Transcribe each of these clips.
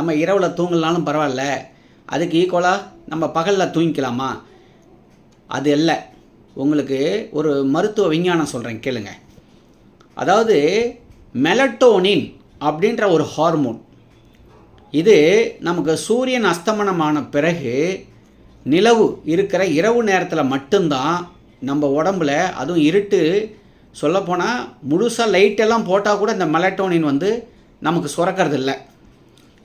நம்ம இரவில் தூங்கலனாலும் பரவாயில்ல. அதுக்கு ஈக்குவலாக நம்ம பகலில் தூங்கிக்கலாமா? அது இல்லை. உங்களுக்கு ஒரு மருத்துவ விஞ்ஞானம் சொல்கிறேன் கேளுங்க. அதாவது மெலட்டோனின் அப்படின்ற ஒரு ஹார்மோன் இது நமக்கு சூரியன் அஸ்தமனமான பிறகு நிலவு இருக்கிற இரவு நேரத்தில் மட்டும்தான் நம்ம உடம்புல அதுவும் இருட்டு. சொல்லப்போனால் முழுசாக லைட்டெல்லாம் போட்டால் கூட இந்த மெலட்டோனின் வந்து நமக்கு சுரக்கிறது இல்லை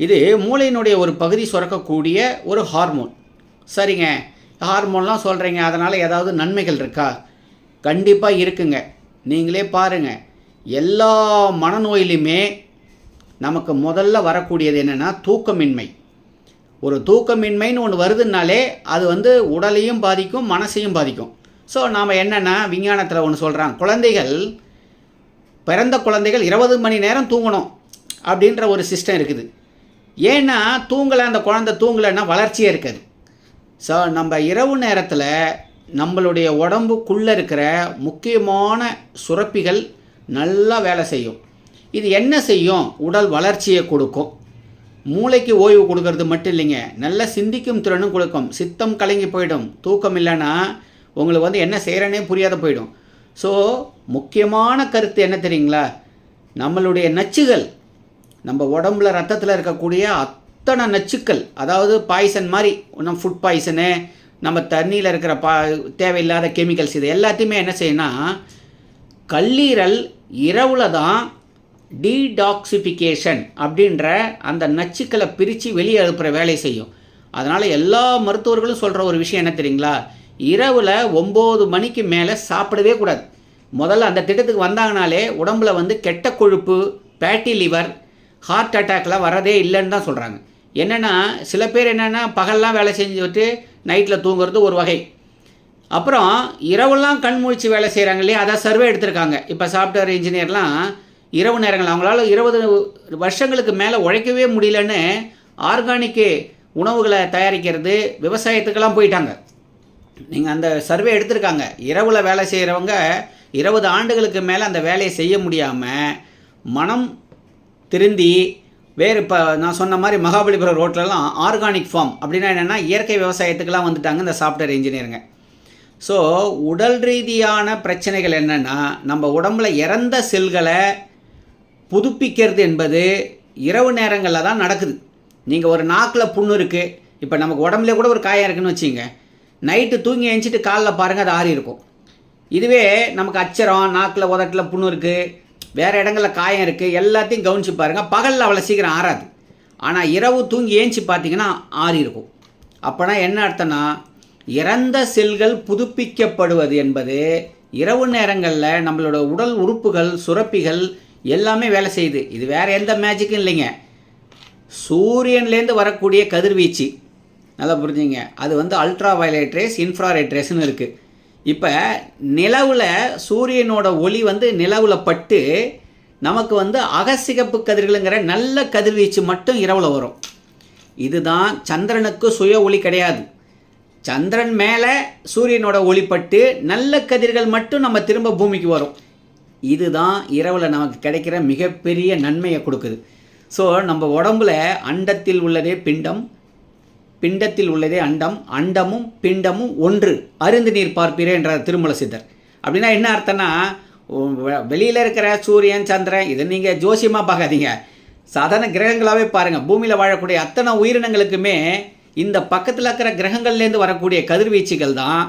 இது மூளையினுடைய ஒரு பகுதி சுரக்கக்கூடிய ஒரு ஹார்மோன் சரிங்க. ஹார்மோன்லாம் சொல்கிறீங்க அதனால் ஏதாவது நன்மைகள் இருக்கா? கண்டிப்பாக இருக்குங்க. நீங்களே பாருங்கள் எல்லா மனநோயிலுமே நமக்கு முதல்ல வரக்கூடியது என்னென்னா தூக்கமின்மை. ஒரு தூக்கமின்மைன்னு ஒன்று வருதுனாலே அது வந்து உடலையும் பாதிக்கும் மனசையும் பாதிக்கும். ஸோ நாம் என்னென்னா விஞ்ஞானத்தில் ஒன்று சொல்கிறாங்க குழந்தைகள் பிறந்த குழந்தைகள் இருபது மணி நேரம் தூங்கணும் அப்படின்ற ஒரு சிஸ்டம் இருக்குது. ஏன்னா தூங்கலை அந்த குழந்தை தூங்கலைன்னா வளர்ச்சியே இருக்காது. ஸோ நம்ம இரவு நேரத்தில் நம்மளுடைய உடம்புக்குள்ளே இருக்கிற முக்கியமான சுரப்பிகள் நல்லா வேலை செய்யும். இது என்ன செய்யும்? உடல் வளர்ச்சியை கொடுக்கும். மூளைக்கு ஓய்வு கொடுக்கறது மட்டும் இல்லைங்க. நல்ல சிந்திக்கும் திறனும் கொடுக்கும். சித்தம் கலங்கி போயிடும். தூக்கம் இல்லைன்னா உங்களுக்கு வந்து என்ன செய்கிறேனே புரியாத போயிடும். ஸோ முக்கியமான கருத்து என்ன தெரியுங்களா? நம்மளுடைய நச்சுகள் நம்ம உடம்புல ரத்தத்தில் இருக்கக்கூடிய அத்தனை நச்சுக்கள் அதாவது பாய்சன் மாதிரி நம்ம ஃபுட் பாய்சனு நம்ம தண்ணியில் இருக்கிற பா தேவையில்லாத கெமிக்கல்ஸ் இது எல்லாத்தையுமே என்ன செய்யணும்னா கல்லீரல் இரவில் தான் டீடாக்சிஃபிகேஷன் அப்படின்ற அந்த நச்சுக்களை பிரித்து வெளியே அனுப்புகிற வேலை செய்யும். அதனால் எல்லா மருத்துவர்களும் சொல்கிற ஒரு விஷயம் என்ன தெரியுங்களா? இரவில் ஒம்பது மணிக்கு மேலே சாப்பிடவே கூடாது. முதல்ல அந்த திட்டத்துக்கு வந்தாங்கனாலே உடம்புல வந்து கெட்ட கொழுப்பு பேட்டி லிவர் ஹார்ட் அட்டாக்லாம் வரதே இல்லைன்னு தான் சொல்கிறாங்க என்னென்னா சில பேர் என்னென்னா பகல்லாம் வேலை செஞ்சுட்டு நைட்டில் தூங்குறது ஒரு வகை. அப்புறம் இரவுலாம் கண் முழிச்சு வேலை செய்கிறாங்க இல்லையா? அதை சர்வே எடுத்திருக்காங்க. இப்போ சாஃப்ட்வேர் இன்ஜினியர்லாம் இரவு நேரங்கள் அவங்களால இருபது வருஷங்களுக்கு மேலே உழைக்கவே முடியலன்னு ஆர்கானிக்கு உணவுகளை தயாரிக்கிறது விவசாயத்துக்கெல்லாம் போயிட்டாங்க. நீங்கள் அந்த சர்வே எடுத்திருக்காங்க. இரவில் வேலை செய்கிறவங்க இருபது ஆண்டுகளுக்கு மேலே அந்த வேலையை செய்ய முடியாமல் மனம் திருந்தி வேறு இப்போ நான் சொன்ன மாதிரி மகாபலிபுரம் ரோட்லலாம் ஆர்கானிக் ஃபார்ம். அப்படின்னா என்னென்னா இயற்கை விவசாயத்துக்கெலாம் வந்துட்டாங்க இந்த சாஃப்ட்வேர் இன்ஜினியருங்க. ஸோ உடல் ரீதியான பிரச்சனைகள் என்னென்னா நம்ம உடம்புல இறந்த செல்களை புதுப்பிக்கிறது என்பது இரவு நேரங்களில் தான் நடக்குது. நீங்கள் ஒரு நாக்கில் புண்ணு இருக்குது இப்போ நமக்கு உடம்புல கூட ஒரு காயம் இருக்குன்னு வச்சுங்க நைட்டு தூங்கி எழுந்திட்டு காலில் பாருங்கள் அது ஆறி இருக்கும் இதுவே நமக்கு அச்சரம் நாக்கில் உதட்டில் புண்ணு இருக்குது வேறு இடங்களில் காயம் இருக்குது எல்லாத்தையும் கவனிச்சு பாருங்கள் பகலில் அவ்வளோ சீக்கிரம் ஆறாது. ஆனால் இரவு தூங்கி ஏஞ்சி பார்த்தீங்கன்னா ஆறி இருக்கும். அப்போனா என்ன அர்த்தம்னா இறந்த செல்கள் புதுப்பிக்கப்படுவது என்பது இரவு நேரங்களில் நம்மளோட உடல் உறுப்புகள் சுரப்பிகள் எல்லாமே வேலை செய்யுது. இது வேறு எந்த மேஜிக்கும் இல்லைங்க. சூரியன்லேருந்து வரக்கூடிய கதிர்வீச்சு. நல்லா புரிஞ்சுங்க. அது வந்து அல்ட்ரா வயலட் ரேஸ் இன்ஃப்ராரெட் ரேஸ்னு இருக்குது இப்போ நிலவில் சூரியனோட ஒளி வந்து நிலவில் பட்டு நமக்கு வந்து அகசிகப்பு கதிர்களுங்கிற நல்ல கதிர்வீச்சு மட்டும் இரவில் வரும். இதுதான் சந்திரனுக்கு சுய ஒளி கிடையாது. சந்திரன் மேலே சூரியனோட ஒளிப்பட்டு நல்ல கதிர்கள் மட்டும் நம்ம திரும்ப பூமிக்கு வரும். இதுதான் இரவில் நமக்கு கிடைக்கிற மிகப்பெரிய நன்மையை கொடுக்குது. ஸோ நம்ம உடம்புல அண்டத்தில் உள்ளதே பிண்டம் பிண்டத்தில் உள்ளதே அண்டம் அண்டமும் பிண்டமும் ஒன்று. அருந்து நீர் பார்ப்பீரே என்ற திருமல சித்தர். அப்படின்னா என்ன அர்த்தம்னா வெளியில் இருக்கிற சூரியன் சந்திரன் இதை நீங்கள் ஜோசியமாக பார்க்காதீங்க. சாதாரண கிரகங்களாகவே பாருங்கள் பூமியில் வாழக்கூடிய அத்தனை உயிரினங்களுக்குமே இந்த பக்கத்தில் இருக்கிற கிரகங்கள்லேருந்து வரக்கூடிய கதிர்வீச்சுகள் தான்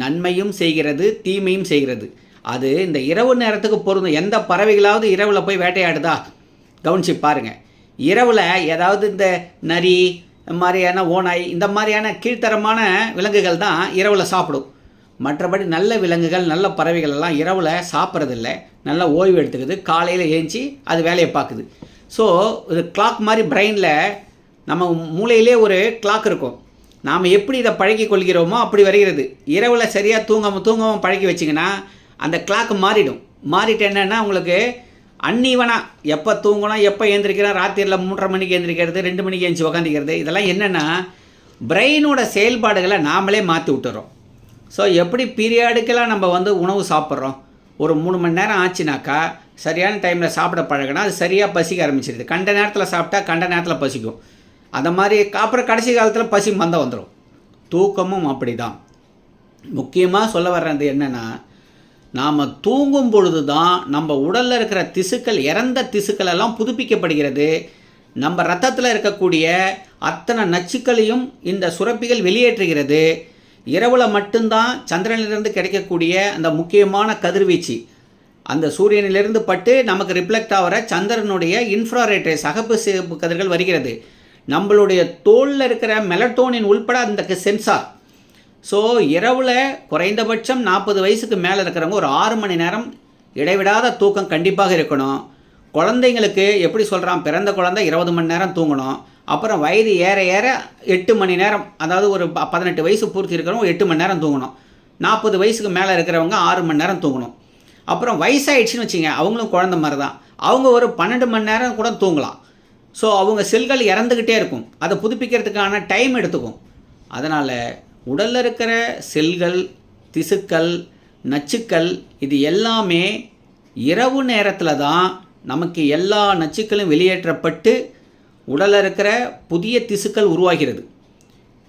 நன்மையும் செய்கிறது தீமையும் செய்கிறது. அது இந்த இரவு நேரத்துக்கு பொருந்தும். எந்த பறவைகளாவது இரவில் போய் வேட்டையாடுதா? கவனிச்சு பாருங்கள் இரவில் ஏதாவது இந்த நரி மாதிரியான ஓனாய் இந்த மாதிரியான கீழ்த்தரமான விலங்குகள் தான் இரவில் சாப்பிடும். மற்றபடி நல்ல விலங்குகள் நல்ல பறவைகள் எல்லாம் இரவில் சாப்பிட்றதில்ல. நல்லா ஓய்வு எடுத்துக்குது. காலையில் ஏஞ்சி அது வேலையை பார்க்குது. ஸோ இது கிளாக் மாதிரி பிரெயினில் நம்ம மூளையிலே ஒரு கிளாக் இருக்கும். நாம் எப்படி இதை பழக்கி கொள்கிறோமோ அப்படி வருகிறது. இரவில் சரியாக தூங்காமல் தூங்காமல் பழக்கி வச்சிங்கன்னா அந்த கிளாக் மாறிடும். மாறிட்டு என்னென்னா உங்களுக்கு அன்னீவனாக எப்போ தூங்கணும் எப்போ எழுந்திரிக்கிறோம் ராத்திரியில் மூன்றரை மணிக்கு எழுந்திரிக்கிறது ரெண்டு மணிக்கு எழுந்துச்சி உக்காந்துக்கிறது இதெல்லாம் என்னென்னா பிரெயினோட செயல்பாடுகளை நாமளே மாற்றி விட்டுறோம். ஸோ எப்படி பீரியாடுக்கெல்லாம் நம்ம வந்து உணவு சாப்பிட்றோம்? ஒரு மூணு மணி நேரம் ஆச்சுனாக்கா சரியான டைமில் சாப்பிட பழகினா அது சரியாக பசிக்க ஆரம்பிச்சிருது. கண்ட நேரத்தில் சாப்பிட்டா கண்ட நேரத்தில் பசிக்கும். அந்த மாதிரி அப்புறம் கடைசி காலத்தில் பசி மந்தம் வந்துடும் தூக்கமும் அப்படி தான் முக்கியமாக சொல்ல வர்றது என்னென்னா நாம் தூங்கும் பொழுது தான் நம்ம உடலில் இருக்கிற திசுக்கள் இறந்த திசுக்கள் எல்லாம் புதுப்பிக்கப்படுகிறது. நம்ம ரத்தத்தில் இருக்கக்கூடிய அத்தனை நச்சுக்களையும் இந்த சுரப்பிகள் வெளியேற்றுகிறது. இரவில் மட்டும்தான் சந்திரனிலிருந்து கிடைக்கக்கூடிய அந்த முக்கியமான கதிர்வீச்சு. அந்த சூரியனிலிருந்து பட்டு நமக்கு ரிஃப்ளெக்ட் ஆகிற சந்திரனுடைய இன்ஃப்ராரெட் ரேஸ் அகப்பு கதிர்கள் வருகிறது. நம்மளுடைய தோலில் இருக்கிற மெலட்டோனின் உள்பட அந்த சென்சார் ஸோ இரவில் குறைந்தபட்சம் நாற்பது வயசுக்கு மேலே இருக்கிறவங்க ஒரு ஆறு மணி நேரம் இடைவிடாத தூக்கம் கண்டிப்பாக இருக்கணும். குழந்தைங்களுக்கு எப்படி சொல்கிறான் பிறந்த குழந்தை இருபது மணி நேரம் தூங்கணும். அப்புறம் வயது ஏற ஏற எட்டு மணி நேரம் அதாவது ஒரு ப- பதினெட்டு வயசு பூர்த்தி இருக்கிறவங்க எட்டு மணி நேரம் தூங்கணும். நாற்பது வயசுக்கு மேலே இருக்கிறவங்க ஆறு மணி நேரம் தூங்கணும். அப்புறம் வயசாயிடுச்சுன்னு வச்சுங்க அவங்களும் குழந்த மாதிரி தான் அவங்க ஒரு பன்னெண்டு மணி நேரம் கூட தூங்கலாம். ஸோ அவங்க செல்கள் இறந்துக்கிட்டே இருக்கும். அதை புதுப்பிக்கிறதுக்கான டைம் எடுத்துக்கும். அதனால் உடலில் இருக்கிற செல்கள் திசுக்கள் நச்சுக்கள் இது எல்லாமே இரவு நேரத்தில் தான் நமக்கு எல்லா நச்சுக்களும் வெளியேற்றப்பட்டு உடலில் இருக்கிற புதிய திசுக்கள் உருவாகிறது.